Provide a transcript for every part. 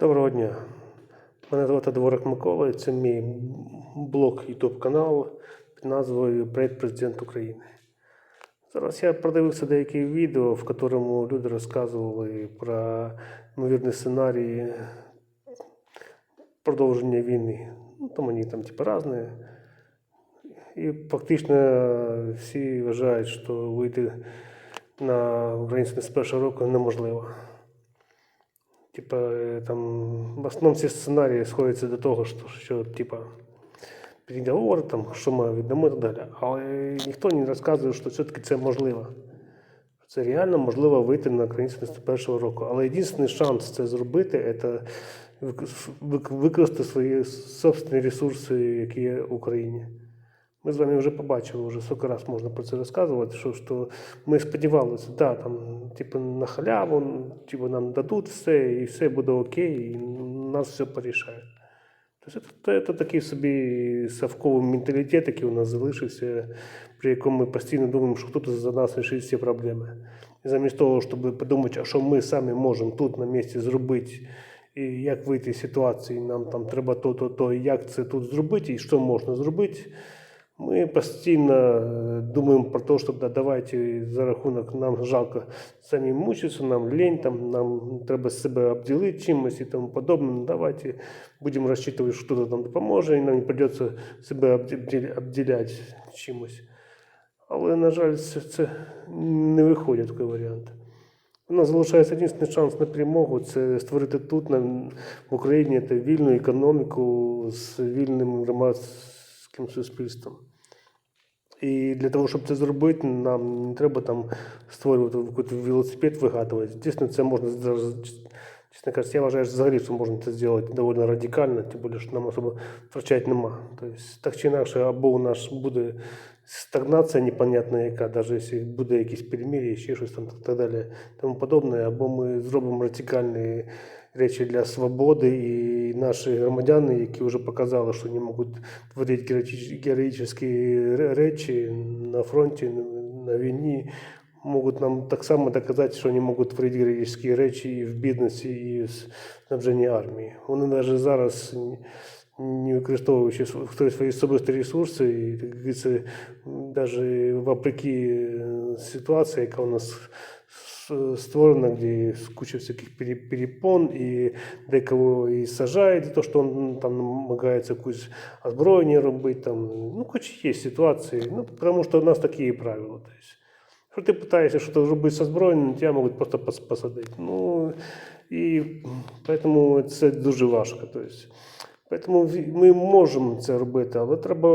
Доброго дня. Мене звати Дворик Микола, і це мій блог YouTube канал під назвою Привіт Президент України. Зараз я продивився деякі відео, в якому люди розказували про ймовірні сценарії продовження війни. Ну, там вони там типу різні. І фактично всі вважають, що вийти на українське з першого року неможливо. Типа, е, там в основному ці сценарії сходяться до того, що, що типа, переговори, там, що ми віддамо і так далі. Але ніхто не розказує, що все-таки це можливо. Це реально можливо вийти на з першого року. Але єдиний шанс це зробити це вик- вик- використати свої собственні ресурси, які є в Україні. Ми з вами вже побачили, вже скільки раз можна про це розказувати, що, що ми сподівалися, да, там, типу, на халяву, типу, нам дадуть все, і все буде окей, і нас все порішають. Тобто це, це такий собі совковий менталітет, який у нас залишився, при якому ми постійно думаємо, що хтось за нас вирішить всі проблеми. І замість того, щоб подумати, а що ми самі можемо тут на місці зробити, і як вийти з ситуації, нам там треба то, то, як це тут зробити, і що можна зробити. Ми постійно е, думаємо про те, що да, давайте за рахунок нам жалко самі мучитися, нам лень, там, нам треба себе обділити чимось і тому подобне. Ну, Давайте будемо розчитувати, що хтось нам допоможе, і нам не придеться себе обді- обділяти чимось. Але, на жаль, це, не виходить такий варіант. У нас залишається єдиний шанс на перемогу це створити тут, на, в Україні, вільну економіку з вільним громадським суспільством. І для того, щоб це зробити, нам не треба там створювати якийсь велосипед, вигадувати. Дійсно, це можна зараз, чесно кажучи, я вважаю, що взагалі що можна це зробити доволі радикально, тим більше, що нам особо втрачати нема. Тобто, так чи інакше, або у нас буде стагнація непонятна, яка, навіть якщо буде якісь перемир'я, ще щось там так далі, тому подобне, або ми зробимо радикальні речі для свободи, і Наші громадяни, які вже показали, що не можуть творити героїч- героїчні речі на фронті, на війні, можуть нам так само доказати, що вони можуть творити героїчні речі і в бідності, і в снабженні армії. Вони навіть зараз не використовуючи свої особисті ресурси, і говориться, навіть вопреки ситуації, яка у нас створена, де куча всяких перепон, і декого і сажають за те, що він там намагається якусь озброєння робити. Там. Ну, хоч є ситуації, ну, тому що у нас такі правила. То есть, що ти питаєшся щось робити з озброєнням, тебе можуть просто пос- посадити. Ну, і тому це дуже важко. То есть, ві- ми можемо це робити, але треба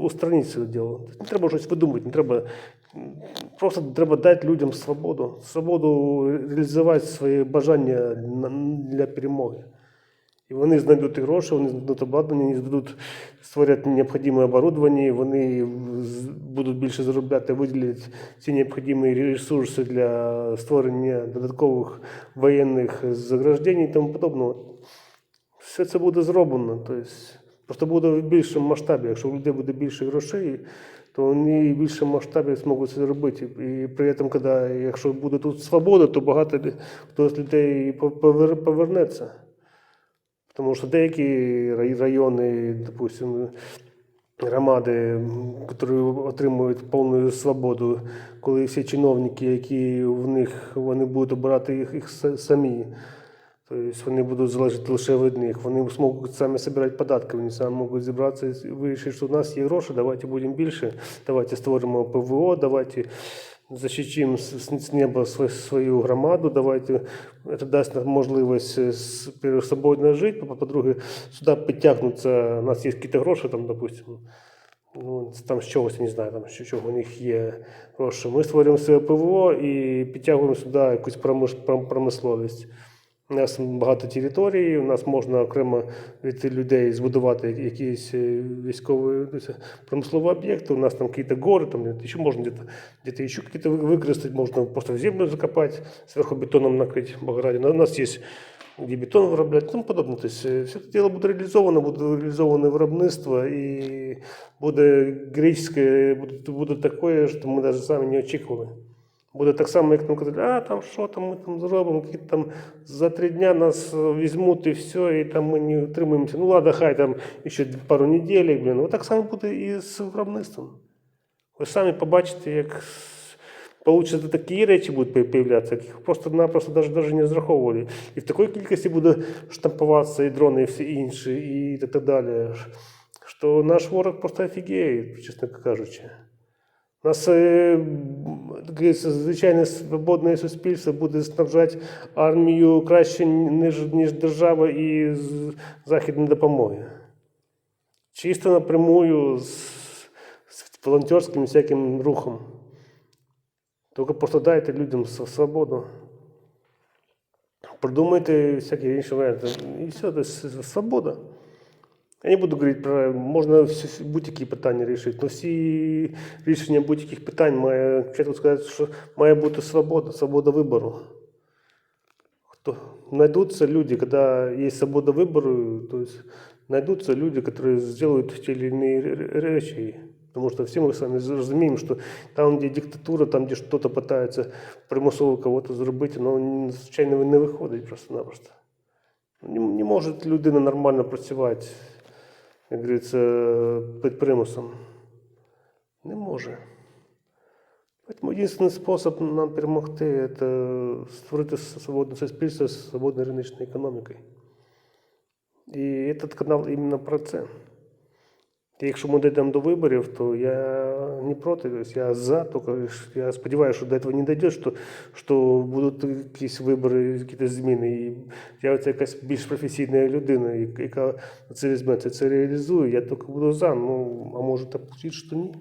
устранити це діло. Не треба щось видумувати, не треба. Просто треба дати людям свободу. Свободу реалізувати свої бажання для перемоги. І вони знайдуть гроші, вони знайдуть обладнання, вони здадуть, створять необхідне оборудовання, вони будуть більше заробляти, виділять ці необхідні ресурси для створення додаткових воєнних заграждень і тому подобного все це буде зроблено. Тобто, просто буде в більшому масштабі. Якщо у людей буде більше грошей, то вони в більшому масштабі зможуть це робити. І при цьому, коли, якщо буде тут свобода, то багато хто з людей повернеться. Тому що деякі райони, допустимо, громади, які отримують повну свободу, коли всі чиновники, які в них вони будуть обирати їх, їх самі. Тобто вони будуть залежати лише від них. Вони зможуть самі збирати податки, вони самі можуть зібратися і вирішити, що у нас є гроші, давайте будемо більше, давайте створимо ПВО, давайте защитимо з, неба свою громаду, давайте це дасть нам можливість е, собою жити. По- По-друге, сюди підтягнуться, у нас є якісь гроші, там, допустимо, ну, там з чогось, не знаю, там, що, чого у них є гроші. Ми створюємо своє ПВО і підтягуємо сюди якусь промисловість. У нас багато територій, у нас можна окремо від людей збудувати якісь е, військові ну, промислові об'єкти. У нас там якісь гори, там ще можна где-то ще якісь використати, можна просто в землю закопати, зверху бетоном накрити Бограді. У нас є где бетон виробляти, тому подобне. Тобто, е, все це діло буде реалізовано, буде реалізоване виробництво і буде греческе, буде, буде таке, що ми навіть самі не очікували. Буде так само, як нам казали, а там що там ми там зробимо, які там за три дня нас е, візьмуть і все, і там ми не утримуємося. Ну ладно, хай там ще пару неділь, блін. От так само буде і з виробництвом. Ви самі побачите, як получаться такі речі будуть появлятися, яких просто-напросто навіть, навіть не зраховували. І в такій кількості буде штампуватися і дрони, і всі інші, і так далі. Що наш ворог просто офігіє, чесно кажучи. У нас звичайне свободне суспільство буде снабжати армію краще, ніж, ніж держава і з західної допомоги. Чисто напрямую з, з волонтерським всяким рухом. Тільки просто дайте людям свободу. Придумайте всякі інші варіанти. І все, це свобода. Я не буду говорити про можна всі- будь-які питання рішити, але всі рішення будь-яких питань має чесно сказати, що має бути свобода, свобода вибору. Хто найдутся люди, когда есть свобода выбора, то есть найдутся люди, которые сделают те или иные ре- ре- речи. Потому что все мы с вами разумеем, что там, где диктатура, там, где что-то пытаются примусово кого-то зробити, но звичайно не виходить просто-напросто. Не, не може людина нормально працювати, як говориться, під примусом. Не може. Поэтому единственный способ нам перемогти – це створити свободне суспільство з свободною риночною економікою. І этот канал іменно про це. Якщо ми дійдемо до виборів, то я не проти, я за, тільки я сподіваюся, що до цього не дійде, що, що будуть якісь вибори, якісь зміни, і з'явиться якась більш професійна людина, яка- це візьме, це, це реалізує, я тільки буду за. Ну, а може так бути, що ні.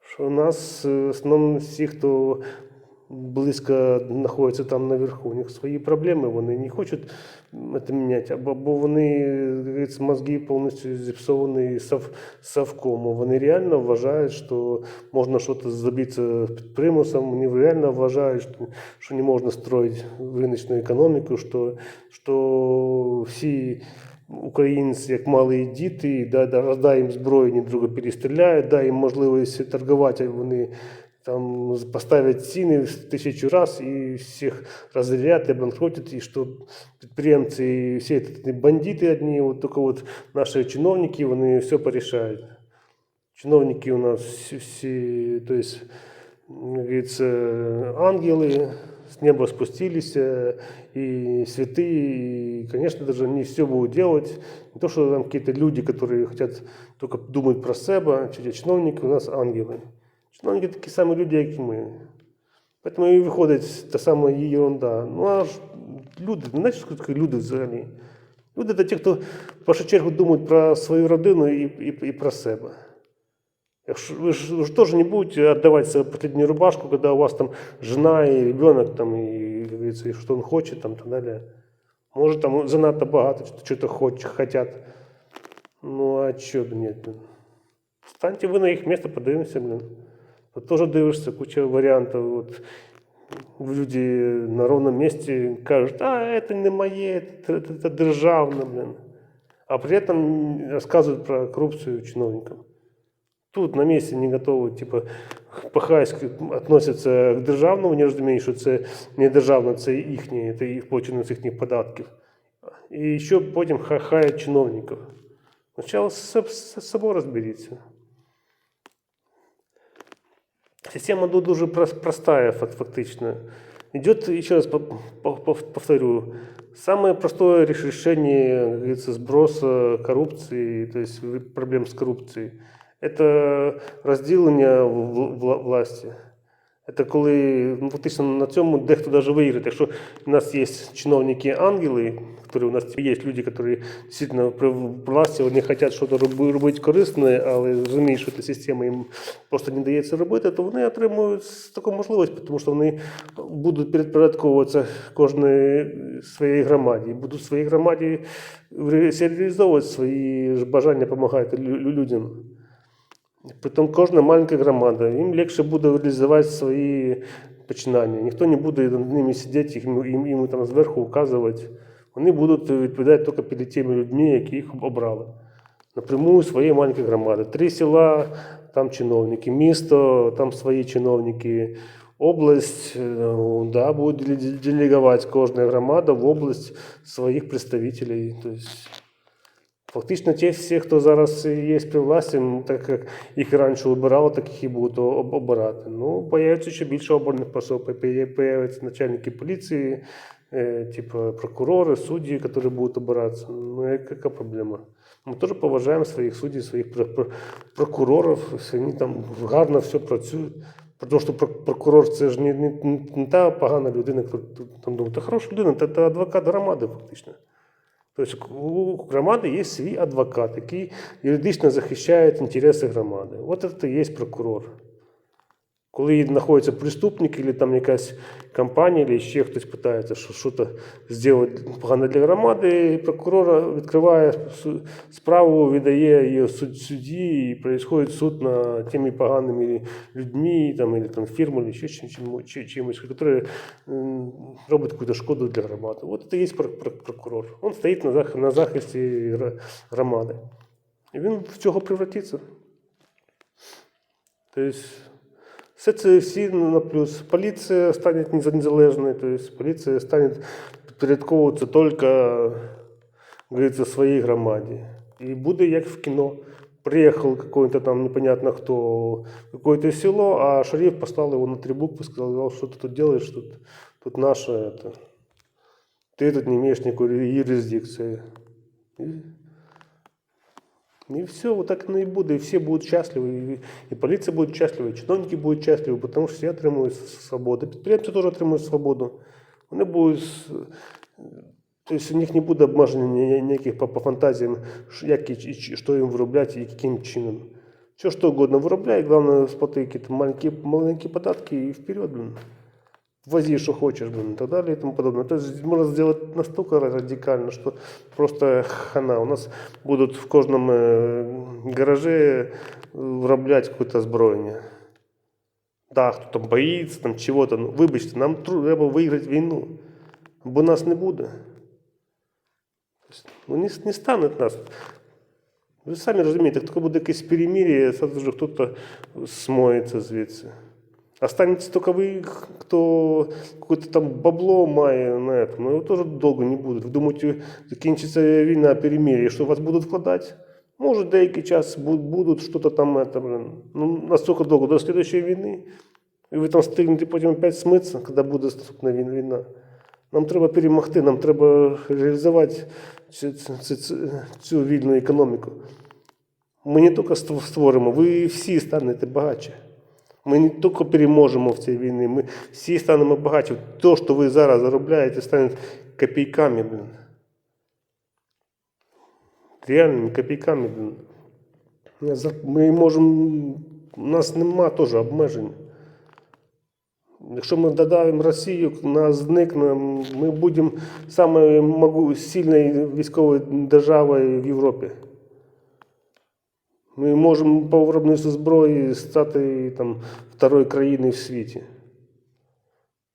Що у нас е, в основному всі, хто близько знаходиться там наверху, у них свої проблеми, вони не хочуть це міняти, або, вони, мозги повністю зіпсовані сов, совком. Вони реально вважають, що можна щось забитися під примусом, вони реально вважають, що, не можна строїти риночну економіку, що, що всі українці, як малі діти, да, да, роздай їм зброю, ні друга перестріляють, дай їм можливість торгувати, вони там поставят ціни в тисячу раз і всіх розорять, і обанкротять, і що підприємці, і всі ці бандити одні, от тільки от наші чиновники, вони все порішають. Чиновники у нас всі, всі то есть, как говорится, ангелы с неба спустились, э, и святые, и, конечно, даже они все будут делать. Не то, что там какие-то люди, которые хотят только думать про себя, чи- чиновники у нас ангели. Чиновники такі самі люди, як і ми. Тому і виходить та сама ерунда. Ну а ж люди, ну знаєте, що таке люди взагалі? Люди це ті, хто в першу чергу думають про свою родину і, і, і про себе. Якщо ви ж, ви ж теж не будете віддавати себе последнюю рубашку, коли у вас там жена і ребенок, там, і, як говорится, і що він хоче, там, так далі. Може, там занадто багато, що-то хоч, хотять. Ну, а що б ні? блін? Станьте ви на їх місце, подивимося, блін. Тут теж дивишся, куча варіантів. От, люди на ровному місці кажуть, а це не моє, це, це, це державне, блін. А при этом розказують про корупцію чиновникам. Тут на місці не готові, типу, по-хайськи відносяться к державному, не розуміють, що це не державне, це їхнє, це їх плачено з їхніх податків. І ще потім ха- хаять чиновників. Спочатку з соб- з собою розберіться. Система ду- дуже прос- простая фак- фактично. Идет, еще раз по- по- пов- повторю, самое простое решение, сброса коррупции, то есть проблем с коррупцией, это разделение в- в- власті. Це коли ну, фактично на цьому дехто навіть виграє. Якщо у нас є чиновники-ангели, які у нас є люди, які дійсно при власті вони хочуть щось робити корисне, але розуміють, що ця система їм просто не дається робити, то вони отримують таку можливість, тому що вони будуть підпорядковуватися кожній своїй громаді, будуть в своїй громаді реалізовувати свої бажання допомагати лю- лю- людям. Притом кожна маленька громада, їм легше буде реалізувати свої починання. Ніхто не буде над ними сидіти, їм, їм, їм там зверху вказувати. Вони будуть відповідати тільки перед тими людьми, які їх обрали. Напрямую своєї маленької громади. Три села, там чиновники, місто, там свої чиновники, Область е, да, буде делегувати кожна громада в область своїх представителей. Фактично, ті всі, хто зараз є при власті, так як їх раніше обирали, так їх і будуть обирати. Ну, появиться ще більше обраних пособ, появляться начальники поліції, е, типу прокурори, судді, які будуть обиратися. Ну, яка проблема? Ми теж поважаємо своїх суддів, своїх про- про- прокурорів, вони там гарно все працюють. Тому що прокурор це ж не, не, не, та погана людина, яка там думає, та хороша людина, це, це адвокат громади, фактично. Тобто у громади є свій адвокат, який юридично захищає інтереси громади. От це є прокурор. Коли знаходиться преступник, або там якась компанія, або ще хтось питається, що щось зробити погано для громади, і прокурор відкриває справу, віддає її суд- судді, і відбувається суд над тими поганими людьми, там, або там, фірмами, ще чим- чим- чи- чимось, які роблять якусь шкоду для громади. От це є пр- пр- прокурор. Він стоїть на захисті громади. І він в цього превратиться. Тобто, все це всі на плюс. Поліція стане неза- незалежною, тобто поліція стане підпорядковуватися тільки, говориться, своїй громаді. І буде як в кіно. Приїхав какой-то там непонятно кто в какое-то село, а шериф послал его на три буквы, сказал, что ты тут делаешь, тут, тут наше это. Ты тут не имеешь никакой юрисдикции. И и все, вот так и будет. И все будут счастливы. И, и полиция будет счастлива, и чиновники будут счастливы, потому что все отримують свободу. Підприємці теж отримують свободу. Вони будуть. Тобто у них не буде обмежень ні- ніяких по, по фантазіям, як і, чи- що їм виробляти і яким чином. Все что угодно виробляй, главное сплати какие-то маленькие, маленькие податки и вперед, блин. Вози, что хочешь, блин, и так далее и тому подобное. То есть можно сделать настолько радикально, что просто хана. У нас будут в каждом э, гараже э, виробляти какое-то озброєння. Да, хто там боїться, там чого-то. Ну, вибачте, нам тру- треба виграти війну, бо нас не буде. Тобто, Ну, не, не стануть нас. Ви самі розумієте, як тільки буде якесь перемир'я, сразу же хтось смоється звідси. Останется только вы, кто какое-то там бабло має на этом, но его тоже долго не будет. Ви думаєте, закінчиться війна, перемир'я, що вас будуть вкладати? Може, деякий час бу- будуть що-то там, это, блин, ну, настолько довго, до следующей війни. І ви там встигнете потім опять смитися, коли буде наступна війна. війна. Нам треба перемогти, нам треба реалізувати цю, цю, цю, цю, цю вільну економіку. Ми не тільки ство- створимо, ви всі станете багатші. Ми не тільки переможемо в цій війні, ми всі станемо багаті. То, що ви зараз заробляєте, стане копійками, блін. Реальними копійками, за- Ми можемо. У нас нема теж обмежень. Якщо ми додавимо Росію, нас зникне, ми будемо самою сильною військовою державою в Європі. Ми можемо по виробництву зброї стати там, второю країною в світі.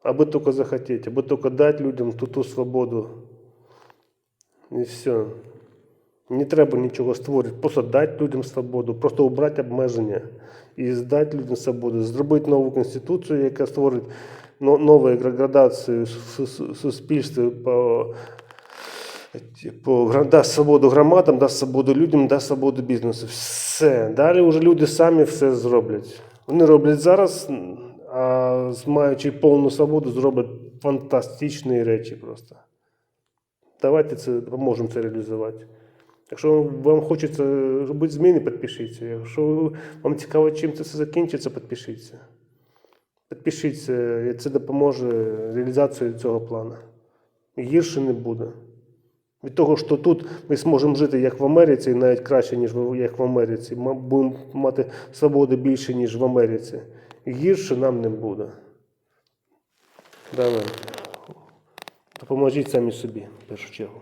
Аби тільки захотіти, аби тільки дати людям ту, ту свободу. І все. Не треба нічого створити, просто дати людям свободу, просто обрати обмеження і здати людям свободу, зробити нову конституцію, яка створить нову градацію в су- су- суспільстві по, гра- дасть свободу громадам, дасть свободу людям, дасть свободу бізнесу. Все. Далі вже люди самі все зроблять. Вони роблять зараз, а маючи повну свободу, зроблять фантастичні речі просто. Давайте це допоможемо це реалізувати. Якщо вам хочеться робити зміни, підпишіться. Якщо вам цікаво, чим це все закінчиться, підпишіться. Підпишіться, і це допоможе реалізації цього плану. Гірше не буде. Від того, що тут ми зможемо жити як в Америці, і навіть краще, ніж як в Америці. Ми будемо мати свободи більше, ніж в Америці. Гірше нам не буде. Давай. Допоможіть самі собі, в першу чергу.